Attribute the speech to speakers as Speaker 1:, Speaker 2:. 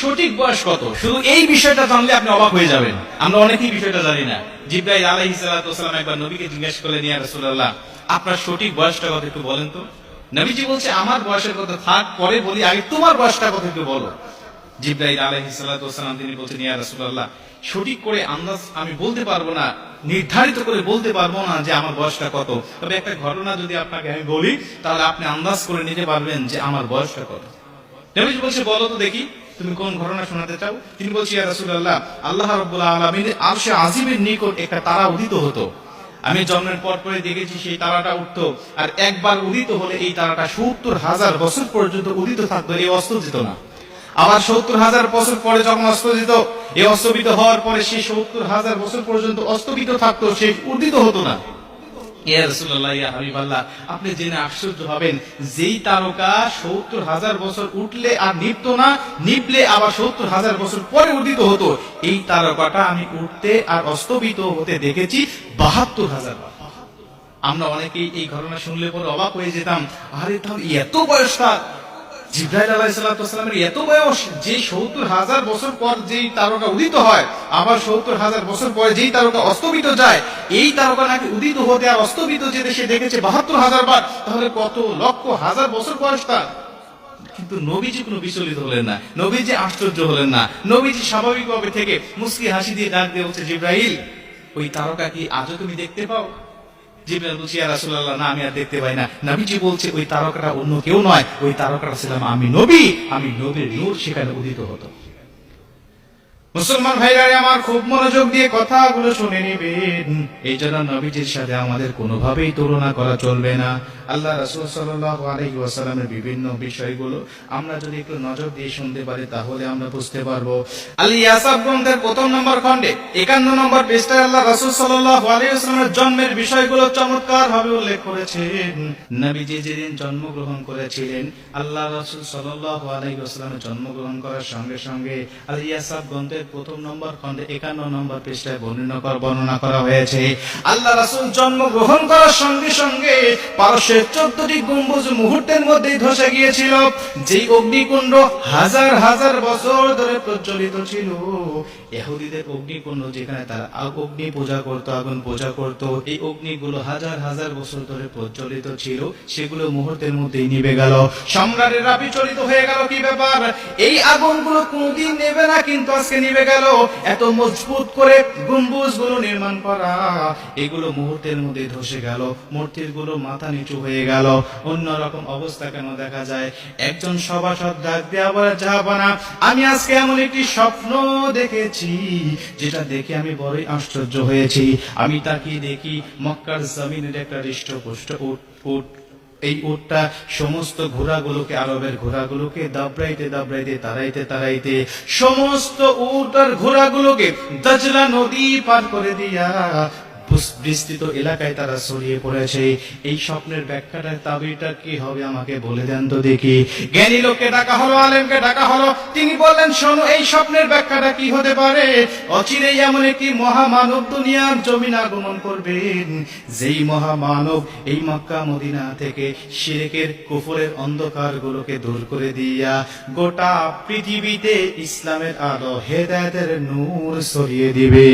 Speaker 1: সঠিক বয়স কত? শুধু এই বিষয়টা জানলে আপনি অবাক হয়ে যাবেন। আমরা অনেকেই বিষয়টা জানি না। জিব্রাইল আলাইহি সালাম একবার নবীকে জিজ্ঞাসা করলেন, ইয়া রাসূলুল্লাহ, আপনার সঠিক বয়সটা কত একটু বলেন তো? নবীজি বলছে, আমার বয়সের কথা থাক, পরে বলি, আগে তোমার বয়সটা কত একটু বলো। জিব্রাইল আলাইহি সালাম, তিনি বলছেন, ইয়া রাসূলুল্লাহ, সঠিক করে আন্দাজ আমি বলতে পারব না, নির্ধারিত করে বলতে পারব না যে আমার বয়সটা কত। তবে একটা ঘটনা যদি আপনাকে আমি বলি, তাহলে আপনি আন্দাজ করে নিতে পারবেন যে আমার বয়সটা কত। নবীজি বলছে, বলো তো দেখি। তুমি কোন ঘটনা শোনাতে চাও? তিনি বলছি রাসূলুল্লাহ, আল্লাহ রাব্বুল আলামিন আরশে আজিমের নিকট একটা তারা উদিত হতো। আমি জন্মের পর পরে দেখেছি সেই তারাটা উঠতো, আর একবার উদিত হলে এই তারাটা সত্তর হাজার বছর পর্যন্ত উদিত থাকতো, এই অস্ত যেত না। আবার সত্তর হাজার বছর পরে যখন অস্ত যেত এই অস্তবিত হওয়ার পরে সেই সত্তর হাজার বছর পর্যন্ত অস্তবিত থাকতো, সে উদিত হতো না। ইয়া রাসূলুল্লাহ, ইয়া হাবিবাল্লাহ, আপনি জেনে আশ্চর্য হবেন যেই তারকা সত্তর হাজার বছর উঠলে আর নিপত না নিপলে আবার সত্তর হাজার বছর পরে উদিত হতো এই তারকাটা আমি উঠতে আর অস্তবিত হতে দেখেছি বাহাত্তর হাজার। আমরা অনেকেই এই ঘটনা শুনলে পরে অবাক হয়ে যেতাম আরে তাহলে এত বয়স জিব্রাইল আলাইহিসসালামের এত বয়স, যে সত্তর হাজার বছর পর যেই তারকা উদিত হয়, আবার সত্তর হাজার বছর পরে যেই তারকা অস্তমিত যায়, এই তারকা নাকি উদিত হতে আর অস্তমিত যেতে সে দেখেছে বাহাত্তর হাজার বার, তাহলে কত লক্ষ হাজার বছর বয়স তার? কিন্তু নবীজি কোনো বিচলিত হলেন না, নবীজি আশ্চর্য হলেন না, নবীজি স্বাভাবিকভাবে থেকে মুস্কি হাসি দিয়ে ডাক দিয়ে বলছে, জিব্রাইল, ওই তারকা কি আজও তুমি দেখতে পাও? জিব্রাইল বলছে ইয়া রাসূলুল্লাহ, না, আমি আর দেখতে পাই না। নবীজি বলছে, ওই তারকাটা অন্য কেউ নয়, ওই তারকাটা ছিলাম আমি নবী। আমি নবীর নূর সেখানে উদিত হতো। মুসলমান ভাইরা আমার খুব মনোযোগ দিয়ে কথাগুলো শুনে নেবেন। এই জন্য নবীজির সাথে আমাদের কোনোভাবেই তুলনা করা চলবে না। আল্লাহ রাসূল ওয়াসাল্লামের বিভিন্ন বিষয়গুলো আমরা যদি একটু নজর দিয়ে শুনতে পারি, তাহলে আমরা বুঝতে পারব। আল ইয়াসাব গ্রন্থের প্রথম নম্বর খণ্ডে 51 নম্বর পৃষ্ঠায় আল্লাহ রাসূল ওয়াসাল্লামের জন্মের বিষয়গুলো চমৎকার ভাবে উল্লেখ করেছেন। নবীজি যেদিন জন্মগ্রহণ করেছিলেন, আল্লাহ রাসূল আলাইহি ওয়াসাল্লামের জন্মগ্রহণ করার সঙ্গে সঙ্গে আল ইয়াসাব গ্রন্থের প্রথম নম্বর 51 নম্বর পৃষ্ঠায় বর্ণনা বর্ণনা করা হয়েছে। আল্লাহ রাসূল জন্মগ্রহণ করার সঙ্গে সঙ্গে পারস্যের চোদ্দটি গম্বুজ মুহূর্তের ধসে গিয়েছিল। অগ্নিকুণ্ড হাজার হাজার বছর ধরে ছিল। এহুদিদের অগ্নিকুণ্ড যেখানে তারা অগ্নি পূজা করত, আগুন পূজা করত, এই অগ্নিগুলো হাজার হাজার বছর ধরে প্রজ্বলিত ছিল। সেগুলো মুহূর্তের মধ্যেই নিভে গেল। সম্রাটেরা বিচলিত হয়ে গেল কি ব্যাপার? এই আগুনগুলো কোনদিন নেবে না, কিন্তু আজকে নিভে গেল, এত মজবুত করে গম্বুজগুলো নির্মাণ করা। এগুলো মুহূর্তের মধ্যে ধসে গেল মূর্তিরগুলো মাথা নিচু হয়ে গেল। অন্যরকম অবস্থা কেন দেখা যায়? একজন সভাসদ ডাক দেওয়া বলে যাবানা আমি আজকে এমন একটি স্বপ্ন দেখেছি, যেটা দেখে আমি বড়ই আশ্চর্য হয়েছি। আমি তাকিয়ে দেখি, মক্কার জমিনের একটা হৃষ্টপুষ্ট উট উট এই উটটা সমস্ত ঘোড়াগুলোকে, আরবের ঘোড়াগুলোকে দাবড়াইতে দাবড়াইতে তাড়াইতে তাড়াইতে সমস্ত উট আর ঘোড়াগুলোকে দজরা নদী পার করে দিয়া বিস্তৃত এলাকায় তারা ছড়িয়ে পড়েছে। এই স্বপ্নের ব্যাখ্যাটা, তাবিরটা কি হবে আমাকে বলে দেন তো দেখি। জ্ঞানী লোককে ডাকা হলো, আলেমকে ডাকা হলো। তিনি বললেন, শোনো, এই স্বপ্নের ব্যাখ্যাটা কি হতে পারে? অচিরেই এমন একটি মহামানব দুনিয়ার জমিন আগমন করবেন। যেই মহামানব এই মক্কা, মদিনা থেকে শিরেকের কুফরের অন্ধকার গুলোকে দূর করে দিয়া গোটা পৃথিবীতে ইসলামের আলো, হেদায়েতের নূর ছড়িয়ে দিবে।